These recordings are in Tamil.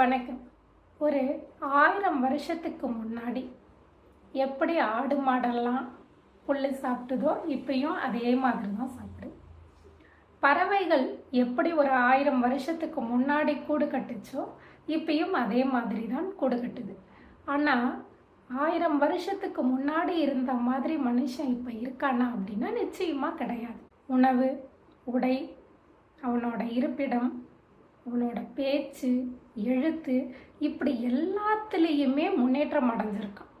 வணக்கம். ஒரு ஆயிரம் வருஷத்துக்கு முன்னாடி எப்படி ஆடு மாடெல்லாம் புல் சாப்பிட்டுதோ இப்பயும் அதே மாதிரி தான் சாப்பிடு. பறவைகள் எப்படி ஒரு ஆயிரம் வருஷத்துக்கு முன்னாடி கூடு கட்டுச்சோ இப்பயும் அதே மாதிரி தான் கூடு கட்டுது. ஆனால் ஆயிரம் வருஷத்துக்கு முன்னாடி இருந்த மாதிரி மனுஷன் இப்போ இருக்கானா அப்படின்னா நிச்சயமாக கிடையாது. உணவு உடை அவனோட இருப்பிடம் அவனோட பேச்சு எழுத்து இப்படி எல்லாத்துலேயுமே முன்னேற்றம் அடைஞ்சிருக்கான்.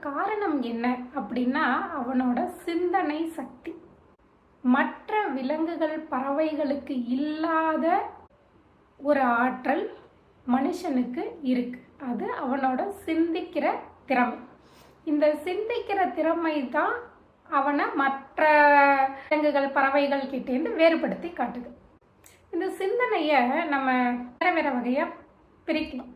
காரணம் என்ன அப்படின்னா அவனோட சிந்தனை சக்தி. மற்ற விலங்குகள் பறவைகளுக்கு இல்லாத ஒரு ஆற்றல் மனுஷனுக்கு இருக்கு. அது அவனோட சிந்திக்கிற திறமை. இந்த சிந்திக்கிற திறமை தான் அவனை மற்ற விலங்குகள் பறவைகள் கிட்டேருந்து வேறுபடுத்தி காட்டுது. இந்த சிந்தனையை நம்ம வேற வேற வகையாக பிரிக்கலாம்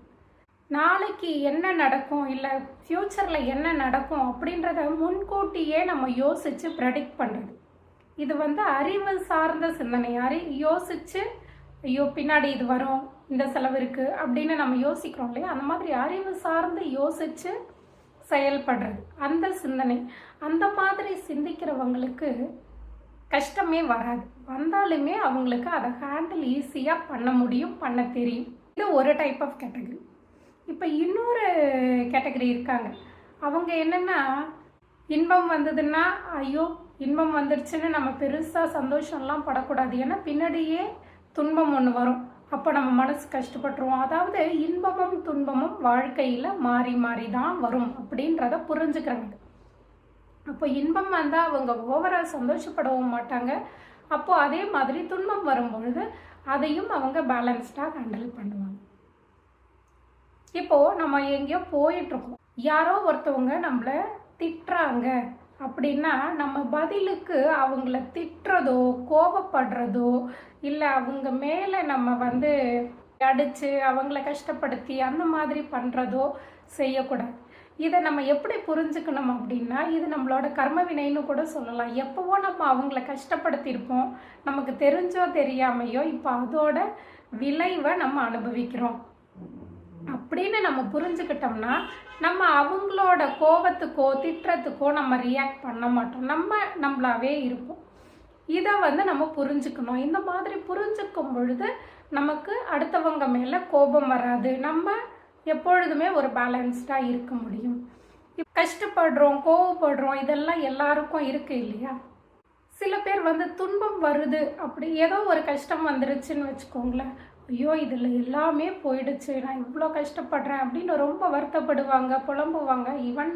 நாளைக்கு என்ன நடக்கும் இல்லை ஃப்யூச்சரில் என்ன நடக்கும் அப்படின்றத முன்கூட்டியே நம்ம யோசித்து ப்ரெடிக்ட் பண்ணுறது இது வந்து அறிவு சார்ந்த சிந்தனை. அறி யோசித்து ஐயோ பின்னாடி இது வரும் இந்த செலவு இருக்குது அப்படின்னு நம்ம யோசிக்கிறோம் இல்லையா? அந்த மாதிரி அறிவு சார்ந்து யோசித்து செயல்படுறது. அந்த சிந்தனை அந்த மாதிரி சிந்திக்கிறவங்களுக்கு கஷ்டமே வராது. வந்தாலுமே அவங்களுக்கு அதை ஹேண்டில் ஈஸியாக பண்ண முடியும் பண்ண தெரியும். இது ஒரு டைப் ஆஃப் கேட்டகரி இப்போ இன்னொரு கேட்டகரி இருக்காங்க. அவங்க என்னென்னா இன்பம் வந்ததுன்னா ஐயோ இன்பம் வந்துடுச்சுன்னு நம்ம பெருசாக சந்தோஷம்லாம் படக்கூடாது. ஏன்னா பின்னாடியே துன்பம் ஒன்று வரும். அப்போ நம்ம மனசு கஷ்டப்பட்டுருவோம். அதாவது இன்பமும் துன்பமும் வாழ்க்கையில் மாறி மாறி தான் வரும் அப்படின்றத புரிஞ்சுக்கிறாங்க. அப்போ இன்பம் வந்தால் அவங்க ஓவரால் சந்தோஷப்படவும் மாட்டாங்க. அப்போது அதே மாதிரி துன்பம் வரும்பொழுது அதையும் அவங்க பேலன்ஸ்டாக ஹேண்டில் பண்ணுவாங்க. இப்போது நம்ம எங்கேயோ போயிட்டுருக்கோம். யாரோ ஒருத்தவங்க நம்மளை திட்டுறாங்க. அப்படின்னா நம்ம பதிலுக்கு அவங்கள திட்டுறதோ கோபப்படுறதோ இல்லை அவங்க மேலே நம்ம வந்து அடித்து அவங்கள கஷ்டப்படுத்தி அந்த மாதிரி பண்ணுறதோ செய்யக்கூடாது. இதை நம்ம எப்படி புரிஞ்சுக்கணும் அப்படின்னா இது நம்மளோட கர்ம வினைன்னு கூட சொல்லலாம். எப்போவோ நம்ம அவங்கள கஷ்டப்படுத்தியிருப்போம். நமக்கு தெரிஞ்சோ தெரியாமையோ இப்போ அதோட விளைவை நம்ம அனுபவிக்கிறோம். அப்படின்னு நம்ம புரிஞ்சுக்கிட்டோம்னா நம்ம அவங்களோட கோபத்துக்கோ திட்டுறத்துக்கோ நம்ம ரியாக்ட் பண்ண மாட்டோம். நம்ம நம்மளாவே இருப்போம். இதை வந்து நம்ம புரிஞ்சுக்கணும். இந்த மாதிரி புரிஞ்சுக்கும் பொழுது நமக்கு அடுத்தவங்க மேலே கோபம் வராது. நம்ம எப்பொழுதுமே ஒரு பேலன்ஸ்டாக இருக்க முடியும். கஷ்டப்படுறோம் கோவப்படுறோம் இதெல்லாம் எல்லாருக்கும் இருக்கு இல்லையா? சில பேர் வந்து துன்பம் வருது அப்படி ஏதோ ஒரு கஷ்டம் வந்துருச்சுன்னு வச்சுக்கோங்களேன். ஐயோ இதில் எல்லாமே போயிடுச்சு. நான் இவ்வளோ கஷ்டப்படுறேன் அப்படின்னு ரொம்ப வருத்தப்படுவாங்க புலம்புவாங்க. ஈவன்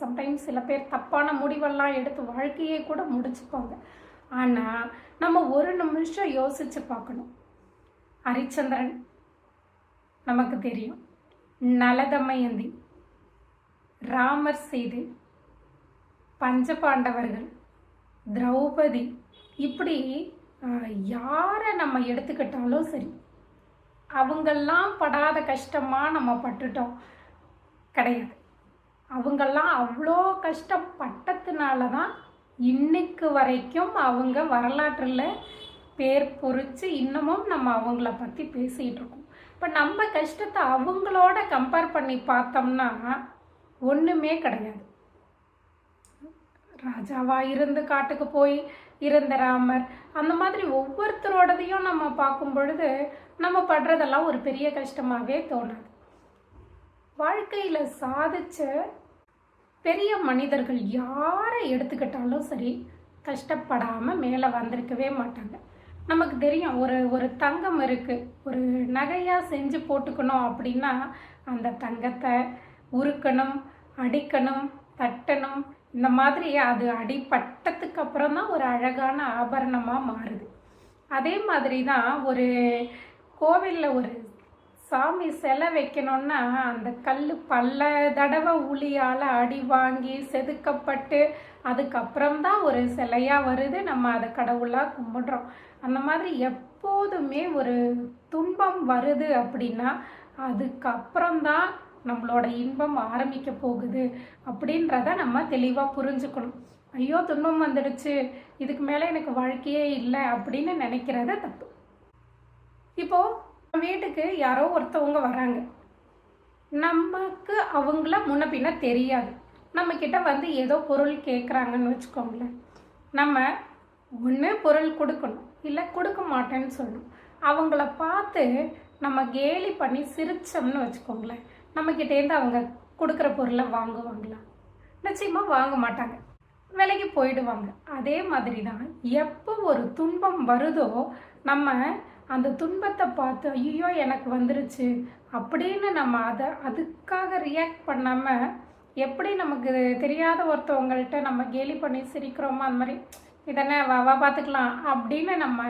சம்டைம்ஸ் சில பேர் தப்பான முடிவெல்லாம் எடுத்து வாழ்க்கையே கூட முடிச்சுப்பாங்க. ஆனால் நம்ம ஒரு நிமிஷம் யோசித்து பார்க்கணும். ஹரிச்சந்திரன் நமக்கு தெரியும். நலதமயந்தி ராமர் செய்து பஞ்சபாண்டவர்கள் திரௌபதி இப்படி யாரை நம்ம எடுத்துக்கிட்டாலும் சரி அவங்கெல்லாம் படாத கஷ்டமாக நம்ம பட்டுட்டோம். கிடையாது. அவங்கெல்லாம் அவ்வளோ கஷ்டப்பட்டதுனால தான் இன்னைக்கு வரைக்கும் அவங்க வரலாற்றில் பேர் பொறிச்சு இன்னமும் நம்ம அவங்கள பற்றி பேசிகிட்டு இருக்கோம். இப்போ நம்ம கஷ்டத்தை அவங்களோட கம்பேர் பண்ணி பார்த்தோம்னா ஒன்றுமே கிடையாது. ராஜாவாக இருந்து காட்டுக்கு போய் இருந்த ராமர். அந்த மாதிரி ஒவ்வொருத்தரோடதையும் நம்ம பார்க்கும் பொழுது நம்ம படுறதெல்லாம் ஒரு பெரிய கஷ்டமாகவே தோணாது வாழ்க்கையில் சாதிச்ச பெரிய மனிதர்கள் யாரை எடுத்துக்கிட்டாலும் சரி கஷ்டப்படாமல் மேலே வந்திருக்கவே மாட்டாங்க. நமக்கு தெரியும் ஒரு ஒரு தங்கம் இருக்குது ஒரு நகையாக செஞ்சு போட்டுக்கணும் அப்படின்னா அந்த தங்கத்தை உருக்கணும் அடிக்கணும் தட்டணும் இந்த மாதிரி அது அடிப்பட்டதுக்கு அப்புறம் தான் ஒரு அழகான ஆபரணமாக மாறுது. அதே மாதிரி தான் ஒரு கோவிலில் ஒரு சாமி சிலை வைக்கணும்னா அந்த கல் பல தடவை உளியால் அடி வாங்கி செதுக்கப்பட்டு அதுக்கப்புறம் தான் ஒரு சிலையாக வருது. நம்ம அதை கடவுளாக கும்பிடுறோம். அந்த மாதிரி எப்போதுமே ஒரு துன்பம் வருது அப்படின்னா அதுக்கப்புறம் தான் நம்மளோட இன்பம் ஆரம்பிக்க போகுது அப்படின்றத நம்ம தெளிவாக புரிஞ்சுக்கணும். ஐயோ துன்பம் வந்துடுச்சு இதுக்கு மேலே எனக்கு வாழ்க்கையே இல்லை அப்படின்னு நினைக்கிறது தப்பு. இப்போ வீட்டுக்கு யாரோ ஒருத்தவங்க வராங்க. நமக்கு அவங்கள முன்ன பின்ன தெரியாது. நம்ம கிட்ட வந்து ஏதோ பொருள் கேட்குறாங்கன்னு வச்சுக்கோங்களேன். நம்ம ஒன்று பொருள் கொடுக்கணும் இல்லை கொடுக்க மாட்டேன்னு சொல்லணும். அவங்கள பார்த்து நம்ம கேலி பண்ணி சிரிச்சோம்னு வச்சுக்கோங்களேன். நம்மக்கிட்டேருந்து அவங்க கொடுக்குற பொருளை வாங்குவாங்களா? நிச்சயமாக வாங்க மாட்டாங்க. விலைக்கு போயிடுவாங்க. அதே மாதிரி தான் எப்போ ஒரு துன்பம் வருதோ நம்ம அந்த துன்பத்தை பார்த்து ஐயோ எனக்கு வந்துருச்சு அப்படின்னு நம்ம அதை அதுக்காக ரியாக்ட் பண்ணாமல் எப்படி நமக்கு தெரியாத ஒருத்தவங்கள்ட்ட நம்ம கேலி பண்ணி சிரிக்கிறோமோ அந்த மாதிரி இதென்ன வா வா பார்த்துக்கலாம் அப்படின்னு நம்ம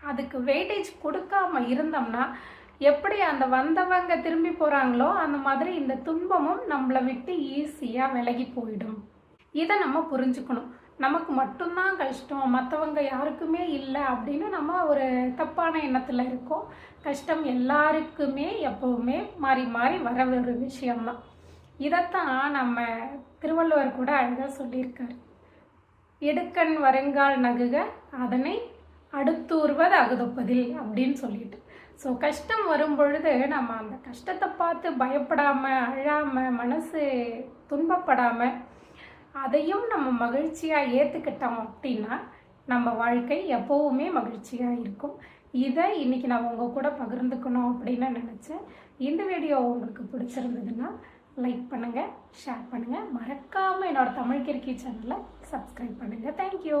அதுக்கு வெயிட்டேஜ் கொடுக்காம இருந்தோம்னா எப்படி அந்த வந்தவங்க திரும்பி போகிறாங்களோ அந்த மாதிரி இந்த துன்பமும் நம்மளை விட்டு ஈஸியாக விலகி போயிடும். இதை நம்ம புரிஞ்சுக்கணும். நமக்கு மட்டும்தான் கஷ்டம். மற்றவங்க யாருக்குமே இல்லை அப்படின்னு நம்ம ஒரு தப்பான எண்ணத்தில் இருக்கோம். கஷ்டம் எல்லாருக்குமே எப்போவுமே மாறி மாறி வர ஒரு விஷயம்தான். இதைத்தான் நம்ம திருவள்ளுவர் கூட அழகாக சொல்லியிருக்காரு. எடுக்கண் வருங்கால் நகுக அதனை அடுத்தூர்வது அகுதப்பதில் அப்படின்னு சொல்லிட்டு. ஸோ கஷ்டம் வரும் பொழுது நம்ம அந்த கஷ்டத்தை பார்த்து பயப்படாமல் அழாமல் மனசு துன்பப்படாமல் அதையும் நம்ம மகிழ்ச்சியாக ஏற்றுக்கிட்டோம் அப்படின்னா நம்ம வாழ்க்கை எப்போவுமே மகிழ்ச்சியாக இருக்கும். இதை இன்றைக்கி நான் உங்கள் கூட பகிர்ந்துக்கணும் அப்படின்னு நினச்சேன். இந்த வீடியோ உங்களுக்கு பிடிச்சிருந்ததுன்னா லைக் பண்ணுங்கள் ஷேர் பண்ணுங்கள் மறக்காமல் என்னோடய தமிழ் கிறுக்கி சேனலை சப்ஸ்கிரைப் பண்ணுங்கள் தேங்க்யூ